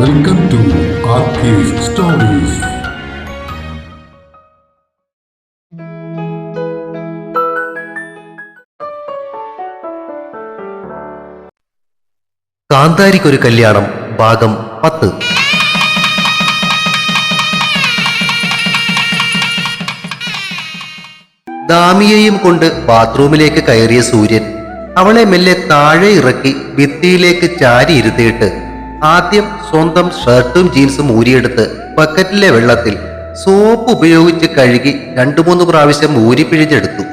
Welcome to stories കാന്താരിക്കൊരു കല്യാണം ഭാഗം പത്ത്. ദാമിയെയും കൊണ്ട് ബാത്റൂമിലേക്ക് കയറിയ സൂര്യൻ അവളെ മെല്ലെ താഴെ ഇറക്കി ഭിത്തിയിലേക്ക് ചാരി ഇരുത്തിയിട്ട് ആദ്യം സ്വന്തം ഷർട്ടും ജീൻസും ഊരിയെടുത്ത് ബക്കറ്റിലെ വെള്ളത്തിൽ സോപ്പ് ഉപയോഗിച്ച് കഴുകി രണ്ടു മൂന്ന് പ്രാവശ്യം ഊരിപ്പിഴിഞ്ഞെടുത്തു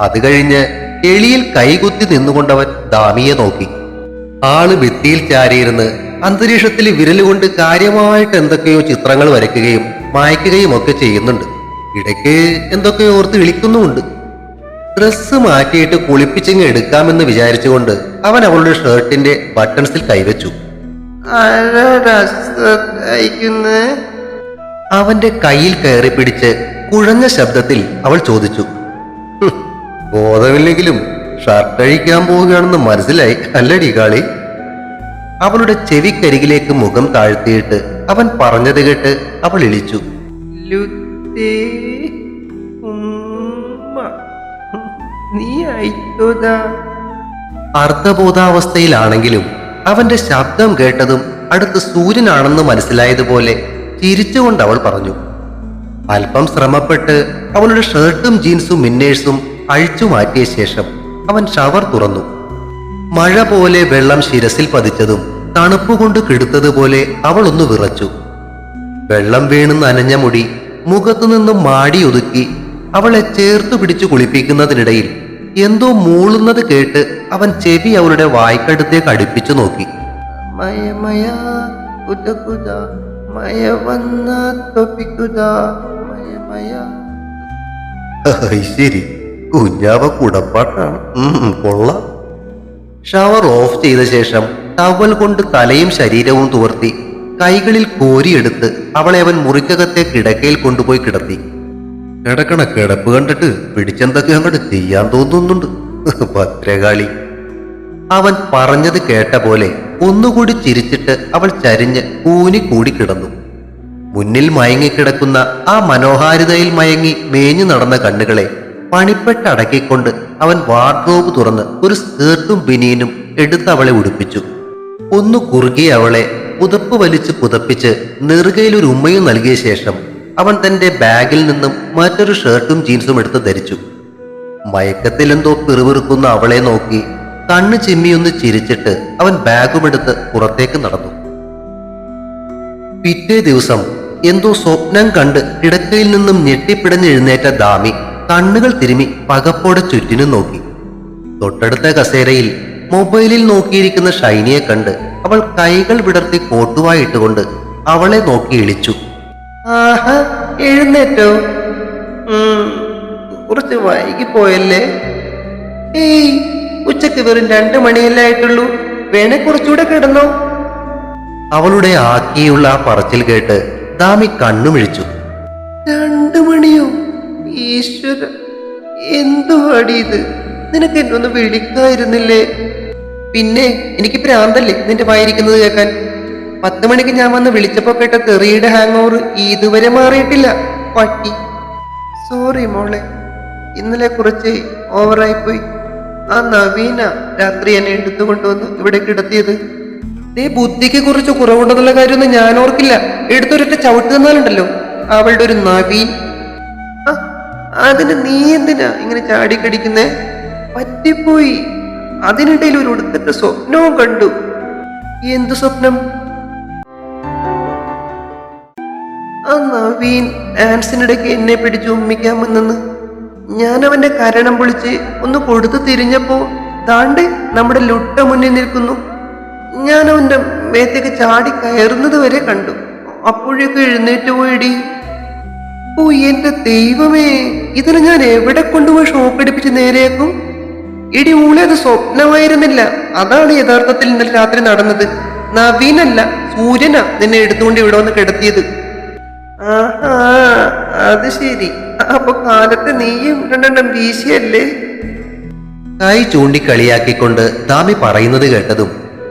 അത് കഴിഞ്ഞ് എളിയിൽ കൈകുത്തി നിന്നുകൊണ്ടവൻ ദാമിയെ നോക്കി. ആൾ ഭിത്തിയിൽ ചാരിയിരുന്ന് അന്തരീക്ഷത്തിൽ വിരലുകൊണ്ട് കാര്യമായിട്ട് എന്തൊക്കെയോ ചിത്രങ്ങൾ വരയ്ക്കുകയും മായ്ക്കുകയും ഒക്കെ ചെയ്യുന്നുണ്ട്. ഇടയ്ക്ക് എന്തൊക്കെയോ ഓർത്ത് വിളിക്കുന്നുമുണ്ട്. ഡ്രസ്സ് മാറ്റിയിട്ട് കുളിപ്പിച്ചിങ് എടുക്കാമെന്ന് വിചാരിച്ചുകൊണ്ട് അവൻ അവളുടെ ഷർട്ടിന്റെ ബട്ടൺസിൽ കൈവച്ചു. അവന്റെ കയ്യിൽ കയറി പിടിച്ച് കുഴഞ്ഞ ശബ്ദത്തിൽ അവൾ ചോദിച്ചു. "ഹും, ബോധമില്ലെങ്കിലും ഷർട്ട് അഴിക്കാൻ പോവുകയാണെന്ന് മനസ്സിലായി അല്ലടി കാളി. അവളുടെ ചെവിക്കരികിലേക്ക് മുഖം താഴ്ത്തിയിട്ട് അവൻ പറഞ്ഞത് കേട്ട് അവൾ ഇളിച്ചു. നീ അയച്ചോതാ. അർദ്ധബോധാവസ്ഥയിലാണെങ്കിലും അവന്റെ ശബ്ദം കേട്ടതും അടുത്ത് സൂര്യനാണെന്ന് മനസ്സിലായതുപോലെ ചിരിച്ചുകൊണ്ട് അവൾ പറഞ്ഞു അല്പം ശ്രമപ്പെട്ട് അവളുടെ ഷർട്ടും ജീൻസും മിന്നേഴ്സും അഴിച്ചു മാറ്റിയ ശേഷം അവൻ ഷവർ തുറന്നു. മഴ പോലെ വെള്ളം ശിരസിൽ പതിച്ചതും തണുപ്പുകൊണ്ട് കിടുത്തതുപോലെ അവൾ ഒന്ന് വിറച്ചു. വെള്ളം വീണ് നനഞ്ഞ മുടി മുഖത്തു നിന്നും മാടി ഒതുക്കി അവളെ ചേർത്തു പിടിച്ചു കുളിപ്പിക്കുന്നതിനിടയിൽ എന്തോ മൂളുന്നത് കേട്ട് അവൻ ചെവി അവളുടെ വായ്ക്കടുത്തേക്ക് അടുപ്പിച്ചു നോക്കി. മയ മയ കുത കുത മയ വന്ന തൊപ്പിക്കുത മയ മയ. "ഹൈ, ശരി. കുഞ്ഞാവ കുടപ്പാട്ടാണ്. കൊള്ളാം. ഷവർ ഓഫ് ചെയ്ത ശേഷം ടവൽ കൊണ്ട് തലയും ശരീരവും തുവർത്തി കൈകളിൽ കോരിയെടുത്ത് അവളെ അവൻ മുറിക്കകത്തെ കിടക്കയിൽ കൊണ്ടുപോയി കിടത്തി. കിടക്കണ കിടപ്പ് കണ്ടിട്ട് പിടിച്ചെന്തൊക്കെ അങ്ങോട്ട് ചെയ്യാൻ തോന്നുന്നുണ്ട്. ഭദ്രകാളി. അവൻ പറഞ്ഞത് കേട്ട പോലെ ഒന്നുകൂടി ചിരിച്ചിട്ട് അവൾ ചരിഞ്ഞ് കൂടി കിടന്നു മുന്നിൽ മയങ്ങിക്കിടക്കുന്ന ആ മനോഹാരിതയിൽ മയങ്ങി മേഞ്ഞു നടന്ന കണ്ണുകളെ പണിപ്പെട്ടടക്കിക്കൊണ്ട് അവൻ വാർഡ്രോബ് തുറന്ന് ഒരു സ്കേർട്ടും ബിനീനും എടുത്ത് അവളെ ഉടുപ്പിച്ചു. ഒന്ന് കുറുകി അവളെ പുതപ്പ് വലിച്ച് പുതപ്പിച്ച് നെറുകയിൽ ഒരു ഉമ്മയും നൽകിയ ശേഷം അവൻ തന്റെ ബാഗിൽ നിന്നും മറ്റൊരു ഷർട്ടും ജീൻസും എടുത്ത് ധരിച്ചു. മയക്കത്തിലെന്തോ പിറുപിറുക്കുന്ന അവളെ നോക്കി കണ്ണ് ചിമ്മിയൊന്ന് ചിരിച്ചിട്ട് അവൻ ബാഗുമെടുത്ത് പുറത്തേക്ക് നടന്നു. പിറ്റേ ദിവസം എന്തോ സ്വപ്നം കണ്ട് കിടക്കയിൽ നിന്നും ഞെട്ടിപ്പിടഞ്ഞ് എഴുന്നേറ്റ ദാമി കണ്ണുകൾ തിരുമി പകപ്പോടെ ചുറ്റിനും നോക്കി. തൊട്ടടുത്ത കസേരയിൽ മൊബൈലിൽ നോക്കിയിരിക്കുന്ന ഷൈനിയെ കണ്ട് അവൾ കൈകൾ വിടർത്തി കോട്ടുവായിട്ടുകൊണ്ട് അവളെ നോക്കി ഇളിച്ചു. ആഹാ എഴുന്നേറ്റോ. കുറച്ച് വൈകി പോയല്ലേ. ഏയ് ഉച്ചയ്ക്ക് വെറും രണ്ടു മണിയല്ലേ ആയിട്ടുള്ളൂ. വേണേ കുറച്ചുകൂടെ കിടന്നോ. അവളുടെ ആക്കിയുള്ള ആ പറച്ചിൽ കേട്ട് ദാമി കണ്ണുമിഴിച്ചു. രണ്ടു മണിയോ? ഈശ്വര എന്തുവാടി ഇത്. നിനക്ക് എന്നെ ഒന്ന് വിളിക്കായിരുന്നില്ലേ? പിന്നെ എനിക്ക് പ്രാന്തല്ലേ നിന്റെ വായിരിക്കുന്നത് കേൾക്കാൻ. പത്ത് മണിക്ക് ഞാൻ വന്ന് വിളിച്ചപ്പോ കേട്ട തെറിയുടെ ഹാങ് ഓവർ ഇതുവരെ മാറിയിട്ടില്ല. പട്ടി. സോറി മോളെ. ഇന്നലെ കുറച്ച് ഓവറായിപ്പോയി ആ നവീന രാത്രി എന്നെ എടുത്തു കൊണ്ടുവന്ന്. ഇവിടെ കിടത്തിയത്. നീ ബുദ്ധിക്ക് കുറച്ച് കുറവുണ്ടെന്നുള്ള കാര്യമൊന്നും ഞാൻ ഓർക്കില്ല. എടുത്തൊരൊറ്റ ചവിട്ട് തന്നാലുണ്ടല്ലോ അവളുടെ ഒരു നവീൻ അതിന് നീ എന്തിനാ ഇങ്ങനെ ചാടിക്കടിക്കുന്നേ പറ്റിപ്പോയി. അതിനിടയിൽ ഒരു ഉടുക്കത്തെ സ്വപ്നവും കണ്ടു. എന്ത് സ്വപ്നം? ആ ആൻസിനിടയ്ക്ക് എന്നെ പിടിച്ചു ഉമ്മിക്കാൻ വന്നെന്ന് ഞാൻ അവന്റെ കരണം പൊളിച്ച് ഒന്ന് കൊടുത്തു തിരിഞ്ഞപ്പോ താണ്ട് നമ്മുടെ ലുട്ട മുന്നിൽ നിൽക്കുന്നു. ഞാൻ അവന്റെ മേത്തേക്ക് ചാടി കയറുന്നത് വരെ കണ്ടു. അപ്പോഴേക്ക് എഴുന്നേറ്റ് പോയിടി. ഓ എന്റെ ദൈവമേ ഇതിനെ ഞാൻ എവിടെ കൊണ്ടുപോയി ഷോക്ക് അടിപ്പിച്ച് നേരെയാക്കും? ഇടി ഊളി അത് സ്വപ്നമായിരുന്നില്ല. അതാണ് യഥാർത്ഥത്തിൽ ഇന്നലെ രാത്രി നടന്നത്. നവീനല്ല സൂര്യനാ നിന്നെ എടുത്തുകൊണ്ട് ഇവിടെ വന്ന് കിടത്തിയത്. ആഹാ അത് ശരി. അപ്പൊ കാലത്ത് നീയും രണ്ടെണ്ണം വീശിയല്ലേ? കൈ ചൂണ്ടിക്കളിയാക്കിക്കൊണ്ട് താമി പറയുന്നത് കേട്ടതും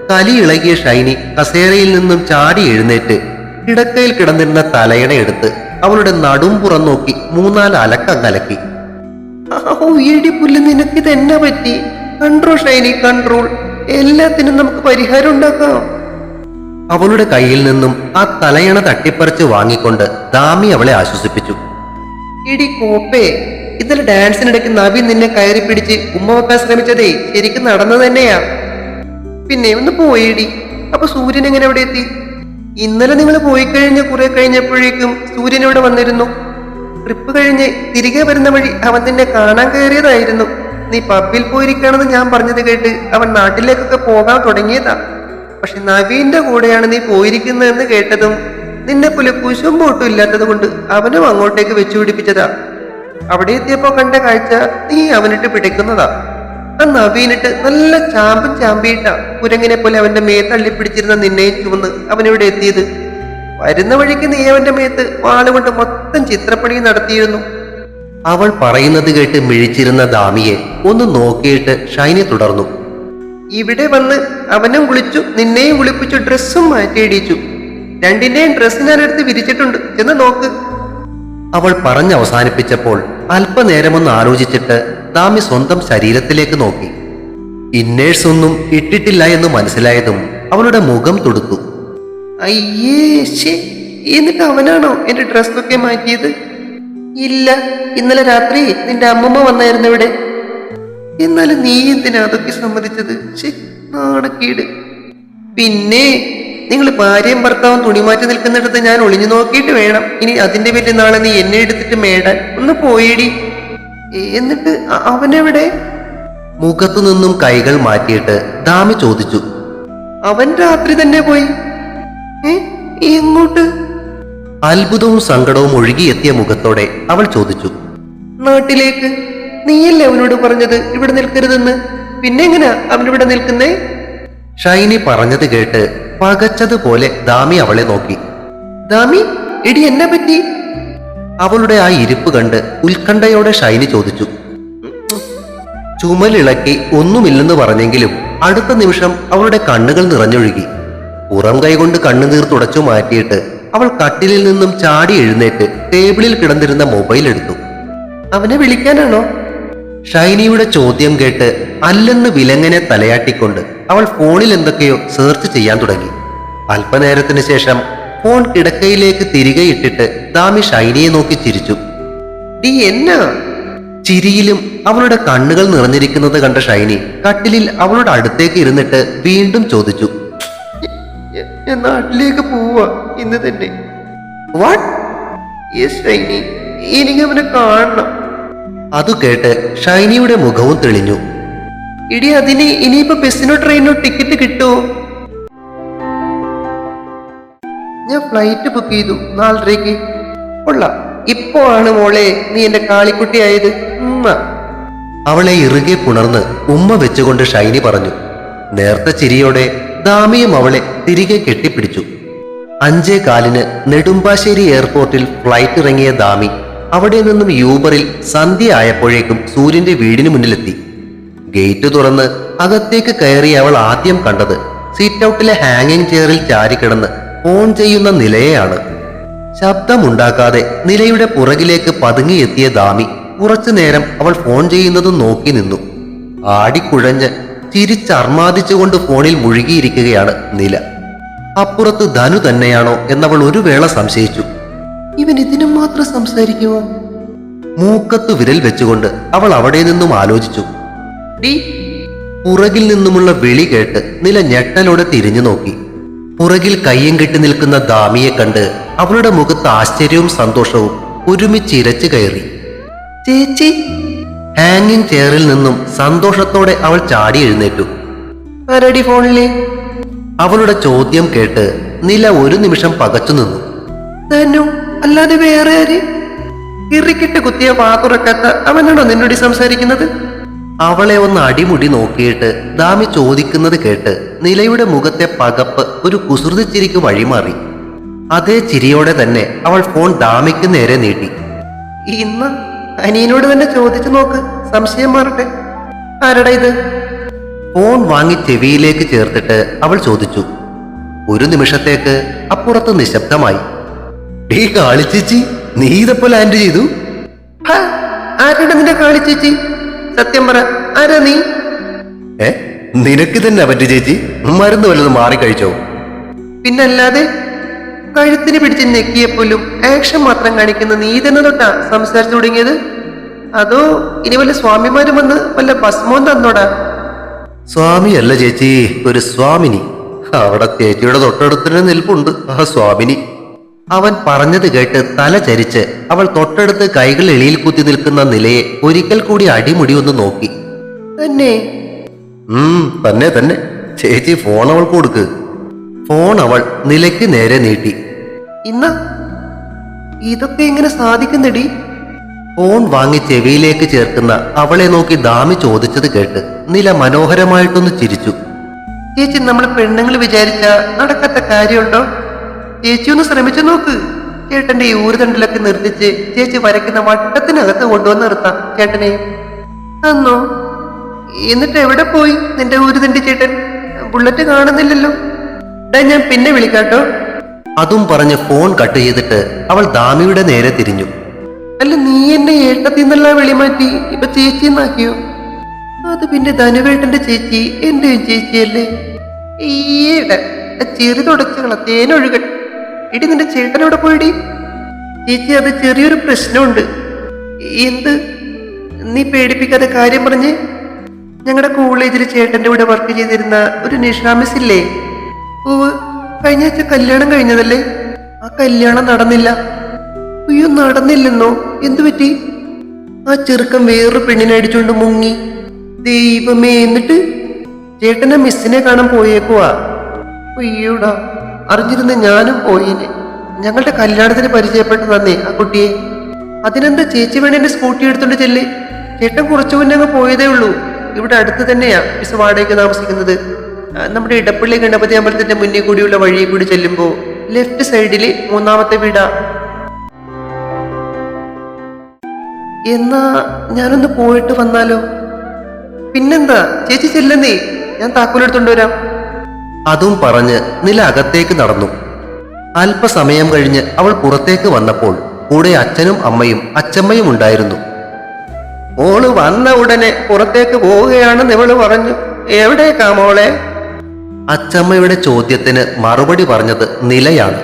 കലി ഇളകിയ ഷൈനി കസേരയിൽ നിന്നും ചാടി എഴുന്നേറ്റ് കിടക്കയിൽ കിടന്നിരുന്ന തലയണ എടുത്ത് അവളുടെ നടും പുറം നോക്കി മൂന്നാൽ അലക്കങ്ങലക്കി പുല്ല് നിനക്ക് തന്നെ പറ്റി? Control Shiny control. എല്ലാത്തിനും നമുക്ക് പരിഹാരം ഉണ്ടാക്കാം. അവളുടെ കയ്യിൽ നിന്നും ആ തലയണ തട്ടിപ്പറിച്ച് വാങ്ങിക്കൊണ്ട് ദാമി അവളെ ആശ്വസിപ്പിച്ചു. ഇടി കോപ്പേ ഇന്നലെ ഡാൻസിനിടയ്ക്ക് നവി നിന്നെ കയറി പിടിച്ച് ഉമ്മ വെക്കാൻ ശ്രമിച്ചതേ ശരിക്കും നടന്നു തന്നെയാ. പിന്നെ ഒന്ന് പോയിടി. അപ്പൊ സൂര്യൻ എങ്ങനെ അവിടെ എത്തി? ഇന്നലെ നിങ്ങൾ പോയി കഴിഞ്ഞ കുറെ കഴിഞ്ഞപ്പോഴേക്കും സൂര്യൻ ഇവിടെ വന്നിരുന്നു. ട്രിപ്പ് കഴിഞ്ഞ് തിരികെ വരുന്ന വഴി അവൻ നിന്നെ കാണാൻ കയറിയതായിരുന്നു. നീ പബ്ബിൽ പോയിരിക്കണമെന്ന് ഞാൻ പറഞ്ഞത് കേട്ട് അവൻ നാട്ടിലേക്കൊക്കെ പോകാൻ തുടങ്ങിയതാ. പക്ഷെ നവീന്റെ കൂടെയാണ് നീ പോയിരിക്കുന്നതെന്ന് കേട്ടതും നിന്നെ പോലെ കുശുമ്പോട്ടും ഇല്ലാത്തത് കൊണ്ട് അവനും അങ്ങോട്ടേക്ക് വെച്ചു പിടിപ്പിച്ചതാ. അവിടെ എത്തിയപ്പോ കണ്ട കാഴ്ച നീ അവനിട്ട് പിടിക്കുന്നതാ. ആ നവീനിട്ട് നല്ല ചാമ്പും ചാമ്പിയിട്ടാ കുരങ്ങിനെ പോലെ അവന്റെ മേത്ത് അള്ളിപ്പിടിച്ചിരുന്ന നിന്നെയും ചുവന്ന് അവനിവിടെ എത്തിയത്. വരുന്ന വഴിക്ക് നീ അവന്റെ മേത്ത് വാളുകൊണ്ട് മൊത്തം ചിത്രപ്പണി നടത്തിയിരുന്നു. അവൾ പറയുന്നത് കേട്ട് മിഴിച്ചിരുന്ന ദാമിയെ ഒന്ന് നോക്കിയിട്ട് ഷൈനി തുടർന്നു. ഇവിടെ വന്ന് അവനും കുളിച്ചു നിന്നെയും വിളിപ്പിച്ചു ഡ്രസ്സും മാറ്റിയിടിച്ചു രണ്ടിന്റെയും ഡ്രസ്സ് ഞാൻ എടുത്ത് വിരിച്ചിട്ടുണ്ട്. എന്ന് നോക്ക്. അവൾ പറഞ്ഞവസാനിപ്പിച്ചപ്പോൾ അല്പനേരമൊന്ന് ആലോചിച്ചിട്ട് ദാമി സ്വന്തം ശരീരത്തിലേക്ക് നോക്കി. ഇന്നേഴ്സ് ഒന്നും ഇട്ടിട്ടില്ല എന്ന് മനസ്സിലായതും അവളുടെ മുഖം തുടുത്തു. അയ്യേ എന്നിട്ട് അവനാണോ എന്റെ ഡ്രസ്സൊക്കെ മാറ്റിയത്? ഇല്ല ഇന്നലെ രാത്രി നിന്റെ അമ്മമ്മ വന്നായിരുന്നു ഇവിടെ. എന്നാലും നീ എന്തിനാ അതൊക്കെ സമ്മതിച്ചത്? ശേ നാണക്കേട്. പിന്നെ നിങ്ങൾ ഭാര്യയും ഭർത്താവും തുണിമാറ്റി നിൽക്കുന്നിടത്ത് ഞാൻ ഒളിഞ്ഞു നോക്കിയിട്ട് വേണം. ഇനി അതിന്റെ പേരിൽ നാളെ നീ എന്നെ എടുത്തിട്ട് മേടാൻ ഒന്ന് പോയിടി. എന്നിട്ട് അവനെവിടെ? മുഖത്തു നിന്നും കൈകൾ മാറ്റിയിട്ട് ദാമി ചോദിച്ചു. അവൻ രാത്രി തന്നെ പോയി? എങ്ങോട്ട്? അത്ഭുതവും സങ്കടവും ഒഴുകിയെത്തിയ മുഖത്തോടെ അവൾ ചോദിച്ചു. നാട്ടിലേക്ക്? നീയല്ലേ അവനോട് പറഞ്ഞത് ഇവിടെ നിൽക്കരുതെന്ന്? പിന്നെ എങ്ങനെയാ അവനിവിടെ നിൽക്കുന്നേ? ഷൈനി പറഞ്ഞത് കേട്ട് പകച്ചതുപോലെ ദാമി അവളെ നോക്കി. ദാമി എടി എന്നെ പറ്റി? അവളുടെ ആ ഇരിപ്പ് കണ്ട് ഉത്കണ്ഠയോടെ ഷൈനി ചോദിച്ചു. ചുമലിളക്കി ഒന്നുമില്ലെന്ന് പറഞ്ഞെങ്കിലും അടുത്ത നിമിഷം അവളുടെ കണ്ണുകൾ നിറഞ്ഞൊഴുകി. പുറം കൈകൊണ്ട് കണ്ണുനീർ തുടച്ചു മാറ്റിയിട്ട് അവൾ കട്ടിലിൽ നിന്നും ചാടി എഴുന്നേറ്റ് ടേബിളിൽ കിടന്നിരുന്ന മൊബൈൽ എടുത്തു. അവനെ വിളിക്കാനാണോ? ഷൈനിയുടെ ചോദ്യം കേട്ട് അല്ലെന്ന് വിലങ്ങനെ തലയാട്ടിക്കൊണ്ട് അവൾ ഫോണിൽ എന്തൊക്കെയോ സെർച്ച് ചെയ്യാൻ തുടങ്ങി. അല്പനേരത്തിന് ശേഷം ഫോൺ കിടക്കയിലേക്ക് തിരികെ ഇട്ടിട്ട് ദാമി ഷൈനിയെ നോക്കി ചിരിച്ചു. ഡി എന്നാ? ചിരിയിലും അവളുടെ കണ്ണുകൾ നിറഞ്ഞിരിക്കുന്നത് കണ്ട ഷൈനി കട്ടിലിൽ അവളുടെ അടുത്തേക്ക് ഇരുന്നിട്ട് വീണ്ടും ചോദിച്ചു. നാട്ടിലേക്ക് പോവാ ഇന്ന് തന്നെ. വാട്ട് ഷൈനി. എനിക്ക് അവനെ കാണണം. അതു കേട്ട് ഷൈനിയുടെ മുഖവും തെളിഞ്ഞു. ഇടി അതിന് ഇനിയിപ്പോ ബസ്സിനോ ട്രെയിനോ ടിക്കറ്റ് കിട്ടുമോ ഞാൻ ഫ്ലൈറ്റ് ബുക്ക് ചെയ്തു. നാലരയ്ക്ക്. കൊള്ളാം. ഇപ്പോ ആണ് മോളെ നീ എന്റെ കാളിക്കുട്ടിയായത്. ഉമ്മ. അവളെ ഇറുകെ പുണർന്ന് ഉമ്മ വെച്ചുകൊണ്ട് ഷൈനി പറഞ്ഞു. നേർത്ത ചിരിയോടെ ദാമിയും അവളെ തിരികെ കെട്ടിപ്പിടിച്ചു. അഞ്ചേ കാലിന് നെടുമ്പാശ്ശേരി എയർപോർട്ടിൽ ഫ്ലൈറ്റ് ഇറങ്ങിയ ദാമി അവിടെ നിന്നും യൂബറിൽ സന്ധ്യ ആയപ്പോഴേക്കും സൂര്യന്റെ വീടിന് മുന്നിലെത്തി. ഗേറ്റ് തുറന്ന് അകത്തേക്ക് കയറി അവൾ ആദ്യം കണ്ടത് സീറ്റ് ഔട്ടിലെ ഹാങ്ങിങ് ചെയറിൽ ചാരിക്കിടന്ന് ഫോൺ ചെയ്യുന്ന നിലയെയാണ്. ശബ്ദമുണ്ടാക്കാതെ നിലയുടെ പുറകിലേക്ക് പതുങ്ങിയെത്തിയ ദാമി കുറച്ചു നേരം അവൾ ഫോൺ ചെയ്യുന്നതും നോക്കി നിന്നു. ആടിക്കുഴഞ്ഞ് ചിരിച്ചർമാദിച്ചുകൊണ്ട് ഫോണിൽ മുഴുകിയിരിക്കുകയാണ് നില. അപ്പുറത്ത് ധനു തന്നെയാണോ എന്നവൾ ഒരു വേള സംശയിച്ചു. ഇവൻ ഇതിനും മാത്രം സംസാരിക്കുമോ മൂക്കത്ത് വിരൽ വെച്ചുകൊണ്ട് അവൾ അവിടെ നിന്നും ആലോചിച്ചു. ഡി പുറകിൽ നിന്നുമുള്ള വിളി കേട്ട് നില ഞെട്ടലോടെ തിരിഞ്ഞു നോക്കി. പുറകിൽ കയ്യും കെട്ടി നിൽക്കുന്ന ദാമിയെ കണ്ട് അവളുടെ മുഖത്ത് ആശ്ചര്യവും സന്തോഷവും ഒരുമിച്ച് ഒരുമിച്ചിരച്ചു കയറി. ചേച്ചി. ഹാങ്ങിങ് ചെയറിൽ നിന്നും സന്തോഷത്തോടെ അവൾ ചാടി എഴുന്നേറ്റു. ആരടി ഫോണിലെ? അവളുടെ ചോദ്യം കേട്ട് നില ഒരു നിമിഷം പകച്ചു നിന്നു ധനു അല്ലാതെ വേറെ ആര്? ഇറിക്കിട്ട് കുത്തിയ വാ അവനാണോ നിന്നോട് സംസാരിക്കുന്നത്? അവളെ ഒന്ന് അടിമുടി നോക്കിയിട്ട് ദാമി ചോദിക്കുന്നത് കേട്ട് നിലയുടെ മുഖത്തെ പകപ്പ് ഒരു കുസൃതിച്ചിരിക്ക് വഴിമാറി. അതേ ചിരിയോടെ തന്നെ അവൾ ഫോൺ ദാമിക്ക് നേരെ നീട്ടി. ഇന്ന് അനിയനോട് തന്നെ ചോദിച്ചു നോക്ക് സംശയം മാറട്ടെ. ആരടാ ഇത്? ഫോൺ വാങ്ങി ചെവിയിലേക്ക് ചേർത്തിട്ട് അവൾ ചോദിച്ചു. ഒരു നിമിഷത്തേക്ക് അപ്പുറത്ത് നിശബ്ദമായി. ഡീ കാളിച്ചേച്ചി നീ ഇതപ്പോ ലാൻഡ് ചെയ്തു? ആരുടെ നിന്റെ കാളിച്ചേച്ചി സത്യം പറ ആരാ നീ? ഏ നിനക്ക് തന്നെ പറ്റി ചേച്ചി? മരുന്ന് വല്ലതും മാറി കഴിച്ചോ? പിന്നല്ലാതെ കഴുത്തിന് പിടിച്ച് ഞെക്കിയപ്പോലും ആക്ഷൻ മാത്രം കാണിക്കുന്ന നീ തന്നെ തൊട്ടാ സംസാരിച്ചു തുടങ്ങിയത്? അതോ ഇനി വല്ല സ്വാമിമാരും വന്ന് വല്ല ഭസ്മവും തന്നോടാ? സ്വാമിയല്ല ചേച്ചി ഒരു സ്വാമിനി. അവിടെ ചേച്ചിയുടെ തൊട്ടടുത്തിന് നിൽപ്പുണ്ട് ആ സ്വാമിനി. അവൻ പറഞ്ഞത് കേട്ട് തല ചരിച്ച് അവൾ തൊട്ടടുത്ത് കൈകൾ എളിയിൽ കുത്തി നിൽക്കുന്ന നിലയെ ഒരിക്കൽ കൂടി അടിമുടി ഒന്ന് നോക്കി. തന്നെ? ഉം തന്നെ തന്നെ. ചേച്ചി ഫോൺ അവൾ കൊടുക്ക്. ഫോൺ അവൾ നിലയ്ക്ക് നേരെ നീട്ടി. ഇന്ന? ഇതൊക്കെ എങ്ങനെ സാധിക്കുന്നടി? ഫോൺ വാങ്ങി ചെവിയിലേക്ക് ചേർക്കുന്ന അവളെ നോക്കി ദാമി ചോദിച്ചത് കേട്ട് നില മനോഹരമായിട്ടൊന്ന് ചിരിച്ചു. ചേച്ചി നമ്മൾ പെണ്ണുങ്ങൾ വിചാരിച്ച നടക്കാത്ത കാര്യമുണ്ടോ? ചേച്ചി ഒന്ന് ശ്രമിച്ചു നോക്ക്. ചേട്ടന്റെ ഈ ഊരുതണ്ടിലൊക്കെ നിർത്തിച്ച് ചേച്ചി വരയ്ക്കുന്ന വട്ടത്തിനകത്ത് കൊണ്ടുവന്ന് നിർത്താം ചേട്ടനെ. അന്നോ എന്നിട്ട് എവിടെ പോയി നിന്റെ ഊരുതണ്ടി ചേട്ടൻ? ബുള്ളറ്റ് കാണുന്നില്ലല്ലോ. ഡാ ഞാൻ പിന്നെ വിളിക്കാട്ടോ. അതും പറഞ്ഞ് ഫോൺ കട്ട് ചെയ്തിട്ട് അവൾ ദാമിയുടെ നേരെ തിരിഞ്ഞു. അല്ല നീ എന്നെ ഏട്ടത്തിൽ നിന്നല്ല വെളിമാറ്റി? ഇപ്പൊ ചേച്ചി എന്നാക്കിയോ? അത് പിന്നെ ധനുവേട്ടന്റെ ചേച്ചി എന്റെയും ചേച്ചിയല്ലേ? ഈയിടെ ചെറു തുടച്ചുകള ഇടി നിന്റെ ചേട്ടനോടെ പോയിടി? ചേച്ചി അത് ചെറിയൊരു പ്രശ്നമുണ്ട്. എന്ത്? നീ പേടിപ്പിക്കാതെ കാര്യം പറഞ്ഞ് ഞങ്ങളുടെ കോളേജിൽ ചേട്ടന്റെ കൂടെ വർക്ക് ചെയ്തിരുന്ന ഒരു നിഷാമിസില്ലേ ഓ കഴിഞ്ഞ ആഴ്ച കല്യാണം കഴിഞ്ഞതല്ലേ? ആ കല്യാണം നടന്നില്ല. അയ്യോ നടന്നില്ലെന്നോ? എന്തു പറ്റി? ആ ചെറുക്കം വേറൊരു പെണ്ണിനെ അടിച്ചുകൊണ്ട് മുങ്ങി. ദൈവമേ എന്നിട്ട് ചേട്ടനെ മിസ്സിനെ കാണാൻ പോയേക്കുവാ. അയ്യോടാ. അറിഞ്ഞിരുന്ന ഞാനും പോയിനെ ഞങ്ങളുടെ കല്യാണത്തിന് പരിചയപ്പെട്ട് നന്ദി ആ കുട്ടിയെ. അതിനെന്താ ചേച്ചി വേണേ എന്റെ സ്കൂട്ടി എടുത്തോണ്ട് ചെല്ലേ? ചേട്ടൻ കുറച്ചു മുന്നേ അങ്ങ് പോയതേ ഉള്ളൂ. ഇവിടെ അടുത്ത് തന്നെയാ മിസ് വാടകയ്ക്ക് താമസിക്കുന്നത്. നമ്മുടെ ഇടപ്പള്ളി ഗണപതി അമ്പലത്തിന്റെ മുന്നിൽ കൂടിയുള്ള വഴിയിൽ കൂടി ചെല്ലുമ്പോ ലെഫ്റ്റ് സൈഡിൽ മൂന്നാമത്തെ വീടാ. എന്നാ ഞാനൊന്ന് പോയിട്ട് വന്നാലോ? പിന്നെന്താ? ചേച്ചി ചെല്ലുന്നേ. ഞാൻ താക്കോലെടുത്തോണ്ട് വരാം. അതും പറഞ്ഞ് നില അകത്തേക്ക് നടന്നു. അല്പസമയം കഴിഞ്ഞ് അവൾ പുറത്തേക്ക് വന്നപ്പോൾ കൂടെ അച്ഛനും അമ്മയും അച്ചമ്മയും ഉണ്ടായിരുന്നു. മോൾ വന്ന ഉടനെ പുറത്തേക്ക് പോവുകയാണെന്ന് ഇവൾ പറഞ്ഞു. എവിടേക്കാ മോളെ? അച്ചമ്മയുടെ ചോദ്യത്തിന് മറുപടി പറഞ്ഞത് നിലയാണ്.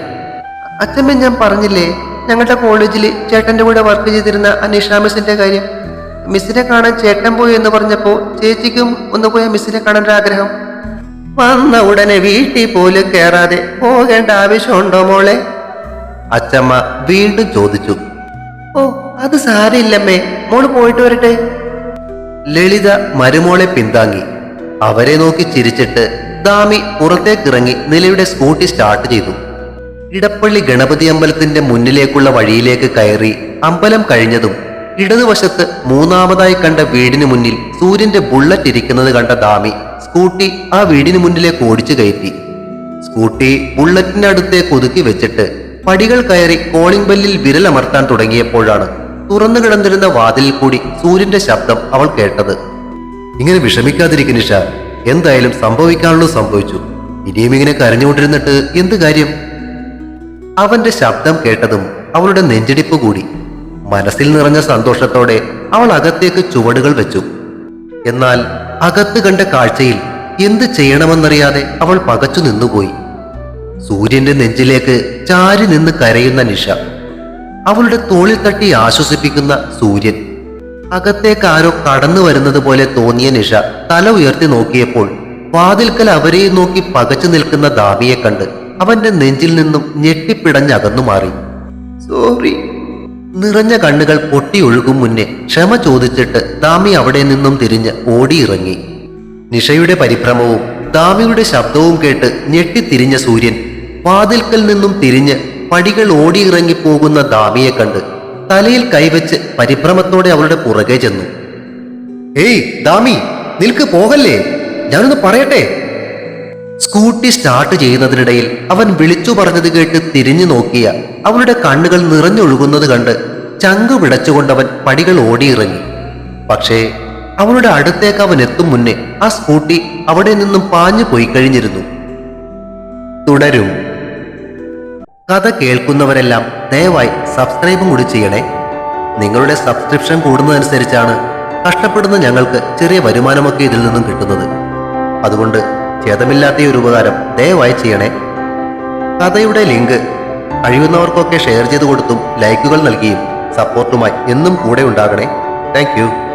അച്ഛമ്മ ഞാൻ പറഞ്ഞില്ലേ ഞങ്ങളുടെ കോളേജിൽ ചേട്ടന്റെ കൂടെ വർക്ക് ചെയ്തിരുന്ന അനീഷ മിസ്സിന്റെ കാര്യം. മിസ്സിനെ കാണാൻ ചേട്ടൻ പോയി എന്ന് പറഞ്ഞപ്പോൾ ചേച്ചിക്കും ഒന്ന് പോയ മിസ്സിനെ കാണാൻ ആഗ്രഹം വന്ന ഉടനെ വീട്ടിൽ പോലും കയറാതെ പോകേണ്ട ആവശ്യമുണ്ടോ മോളെ? അച്ചമ്മ വീണ്ടും ചോദിച്ചു. ഓ അത് സാരില്ലമ്മേ മോൾ പോയിട്ട് വരട്ടെ. ലളിത മരുമോളെ പിന്താങ്ങി. അവരെ നോക്കി ചിരിച്ചിട്ട് ദാമി പുറത്തേക്കിറങ്ങി നിലയുടെ സ്കൂട്ടി സ്റ്റാർട്ട് ചെയ്തു. ഇടപ്പള്ളി ഗണപതി അമ്പലത്തിന്റെ മുന്നിലേക്കുള്ള വഴിയിലേക്ക് കയറി അമ്പലം കഴിഞ്ഞതും ഇടതുവശത്ത് മൂന്നാമതായി കണ്ട വീടിന് മുന്നിൽ സൂര്യന്റെ ബുള്ളറ്റ് ഇരിക്കുന്നത് കണ്ട ദാമി സ്കൂട്ടി ആ വീടിന് മുന്നിലേക്ക് ഓടിച്ചു കയറ്റി. സ്കൂട്ടി ബുള്ളറ്റിന്റെ അടുത്തേക്ക് ഒതുക്കി വെച്ചിട്ട് പടികൾ കയറി കോളിംഗ് ബെല്ലിൽ വിരലമർത്താൻ തുടങ്ങിയപ്പോഴാണ് തുറന്നു കിടന്നിരുന്ന വാതിലിൽ കൂടി സൂര്യന്റെ ശബ്ദം അവൾ കേട്ടത്. ഇങ്ങനെ വിഷമിക്കാതിരിക്കുന്ന നിഷ എന്തായാലും സംഭവിക്കാനുള്ളത് സംഭവിച്ചു. ഇനിയും ഇങ്ങനെ കരഞ്ഞുകൊണ്ടിരുന്നിട്ട് എന്ത് കാര്യം? അവന്റെ ശബ്ദം കേട്ടതും അവളുടെ നെഞ്ചിടിപ്പ് കൂടി. മനസ്സിൽ നിറഞ്ഞ സന്തോഷത്തോടെ അവൾ അകത്തേക്ക് ചുവടുകൾ വെച്ചു. എന്നാൽ അകത്ത് കണ്ട കാഴ്ചയിൽ എന്ത് ചെയ്യണമെന്നറിയാതെ അവൾ പകച്ചു നിന്നുപോയി. സൂര്യന്റെ നെഞ്ചിലേക്ക് ചാരി നിന്ന് കരയുന്ന നിഷ. അവളുടെ തോളിൽ തട്ടി ആശ്വസിപ്പിക്കുന്ന സൂര്യൻ. അകത്തേക്ക് ആരോ കടന്നു വരുന്നത് പോലെ തോന്നിയ നിഷ തല ഉയർത്തി നോക്കിയപ്പോൾ വാതിൽക്കൽ അവരെയും നോക്കി പകച്ചു നിൽക്കുന്ന ദാമിയെ കണ്ട് അവന്റെ നെഞ്ചിൽ നിന്നും ഞെട്ടിപ്പിടഞ്ഞകന്നു മാറി. സോറി നിറഞ്ഞ കണ്ണുകൾ പൊട്ടിയൊഴുകും മുന്നേ ക്ഷമ ചോദിച്ചിട്ട് ദാമി അവിടെ നിന്നും തിരിഞ്ഞ് ഓടിയിറങ്ങി. നിഷയുടെ പരിഭ്രമവും ദാമിയുടെ ശബ്ദവും കേട്ട് ഞെട്ടിത്തിരിഞ്ഞ സൂര്യൻ വാതിൽക്കൽ നിന്നും തിരിഞ്ഞ് പടികൾ ഓടിയിറങ്ങി പോകുന്ന ദാമിയെ കണ്ട് തലയിൽ കൈവച്ച് പരിഭ്രമത്തോടെ അവളുടെ പുറകെ ചെന്നു. ഏയ് ദാമി നിൽക്ക് പോകല്ലേ? ഞാനൊന്ന് പറയട്ടെ? സ്കൂട്ടി സ്റ്റാർട്ട് ചെയ്യുന്നതിനിടയിൽ അവൻ വിളിച്ചു പറഞ്ഞത് കേട്ട് തിരിഞ്ഞു നോക്കിയ അവളുടെ കണ്ണുകൾ നിറഞ്ഞൊഴുകുന്നത് കണ്ട് ചങ്കു പിടച്ചുകൊണ്ടവൻ പടികൾ ഓടിയിറങ്ങി. പക്ഷേ അവളുടെ അടുത്തേക്ക് അവൻ എത്തും മുന്നേ ആ സ്കൂട്ടി അവിടെ നിന്നും പാഞ്ഞു പോയി കഴിഞ്ഞിരുന്നു. തുടരും. കഥ കേൾക്കുന്നവരെല്ലാം ദയവായി സബ്സ്ക്രൈബും കൂടി ചെയ്യണേ. നിങ്ങളുടെ സബ്സ്ക്രിപ്ഷൻ കൂടുന്നതനുസരിച്ചാണ് കഷ്ടപ്പെടുന്ന ഞങ്ങൾക്ക് ചെറിയ വരുമാനമൊക്കെ ഇതിൽ നിന്നും കിട്ടുന്നത്. അതുകൊണ്ട് ഛേദമില്ലാത്ത ഒരു ഉപകാരം ദയവായി ചെയ്യണേ. കഥയുടെ ലിങ്ക് കഴിയുന്നവർക്കൊക്കെ ഷെയർ ചെയ്ത് കൊടുത്തും ലൈക്കുകൾ നൽകിയും സപ്പോർട്ടുമായി എന്നും കൂടെ ഉണ്ടാകണേ. താങ്ക്